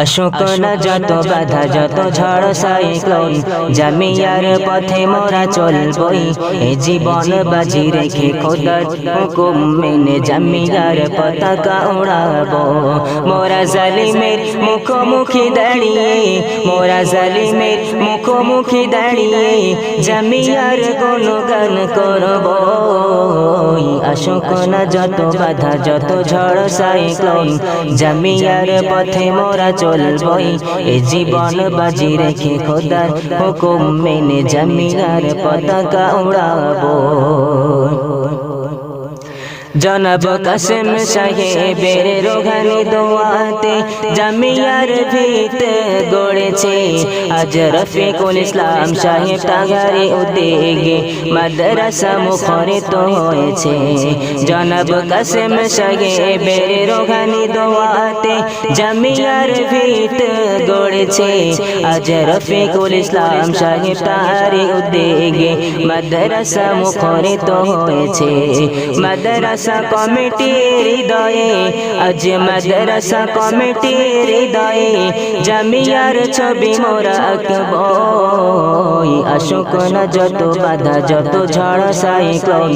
অশোক না যত বাধা, যত ঝড় সাইক্লোন, জামিয়ার পথে মোরা চলবই। এ জীবন বাজি রেখে খোদার হুকুম মেনে জামিয়ার পতাকা উড়াবো। মোরা জালিমের মুখোমুখি দাঁড়িয়ে, মোরা জালিমের মুখোমুখি দাঁড়িয়ে, জামিয়ার গুণগান করব। আশোকনা যত বাধা, যত ঝড় সাইক্লোন। জামিয়ার পথে মোরা চলবই, এ জীবন বাজি রেখে খোদার হুকুম মেনে জামিয়ার পতাকা উড়াবো। জনাব কাসেম সাহেবের রোগানি দোয়াতে জামিয়ার ভিত গড়েছে। আজ রফিকুল ইসলাম সাহেব টাগারে উদ্যোগে মাদ্রাসা মুখরিত হয়েছে। জনাব কাসেম সাহেবের রোগানি দোয়াতে জামিয়ার ভিত গড়েছে। আজ রফিকুল ইসলাম সাহেব টাগারে উদ্যোগে মাদ্রাসা মুখরিত হয়েছে। মাদ্রাসা কমিটির হৃদয়ে, আজ মাদ্রাসা কমিটির হৃদয়ে, জামিয়ার ছবি মোরা আঁকব। অশোক না যত বাধা, যত ঝড় সাইক্লোন,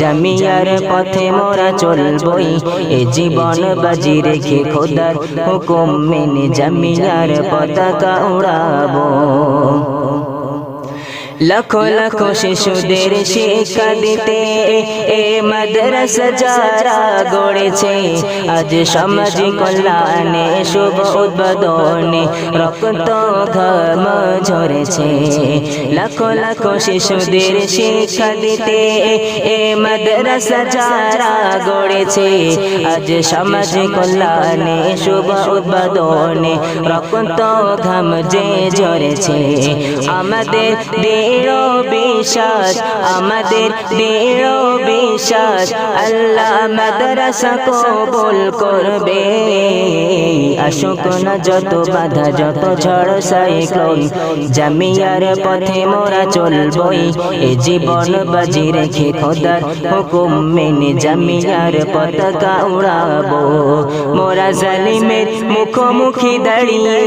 জামিয়ার পথে মোরা চলবই। এ জীবন বাজি রেখে খোদার হুকুম মেনে জামিয়ার পতাকা উড়াবো। লাখো লাখো শিশুদের শিক্ষা দিতে এ মাদ্রাসা যারা গড়েছে। আজ সামাজিক কল্যাণে শুভ উদ্বোধনে রক্ত ঘাম ঝরেছে। লাখো লাখো শিশুদের শিক্ষা দিতে এ মাদ্রাসা যারা গড়েছে। আজ সামাজিক কল্যাণে শুভ উদ্বোধনে রক্ত ঘাম যে ঝরেছে। আমাদের দৃঢ় বিশ্বাস আমাদের দৃঢ় বিশ্বাস। আল্লাহ মাদ্রাসা কবুল করবে। অশোক না যত বাধা, যত ঝড় সাইক্লোন জামিয়ার পথে মোরা চলবই, এ জীবন বাজি রেখে খোদার হুকুম মেনে জামিয়ার পতাকা উড়াবো। মোরা জালিমের মুখোমুখি দাঁড়িয়ে,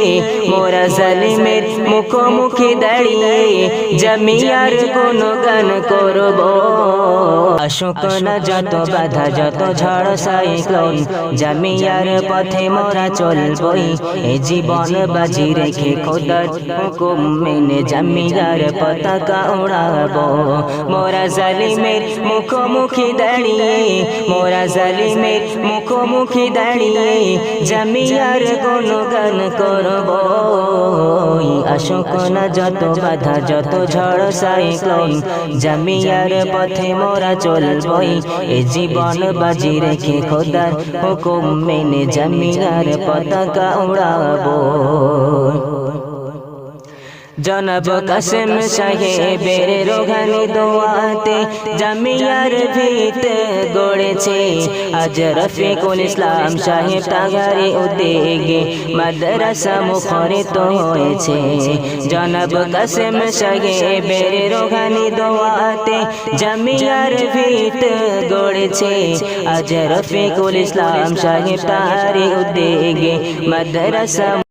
মোরা জালিমের মুখোমুখি দাঁড়িয়ে জামিয়ার গুণগান করব। অশোক না যত বাধা, যত ঝড় সাইক্লোন জামিয়ার পথে মোরা চলবই এ জীবন বাজি রেখে খোদার হুকুম মেনে জামিয়ার পতাকা উড়াবো মোরা জালিমের মুখোমুখি দাঁড়িয়ে, মোরা জালিমের মুখোমুখি দাঁড়িয়ে জামিয়ার গুণগান করব। না যত বাধা, যত ঝড় সাইক্লোন, জামিয়ার পথে মোরা চলবই। এ জীবন বাজি রেখে খোদার হুকুম মেনে জামিয়ার পতাকা উড়াবো জনাব কাসেম সাহেবের রোগানি দোয়াতে জামিয়ার ভিত গড়েছে। আজ রফিকুল ইসলাম সাহেব টাগারে উদ্যোগে মাদ্রাসা মুখরিত হয়েছে। জনাব কাসেম সাহেবের রোগানি দোয়াতে জামিয়ার ভিত গড়েছে। আজ রফিকুল ইসলাম সাহেব টাগারে উদ্যোগে মাদ্রাসা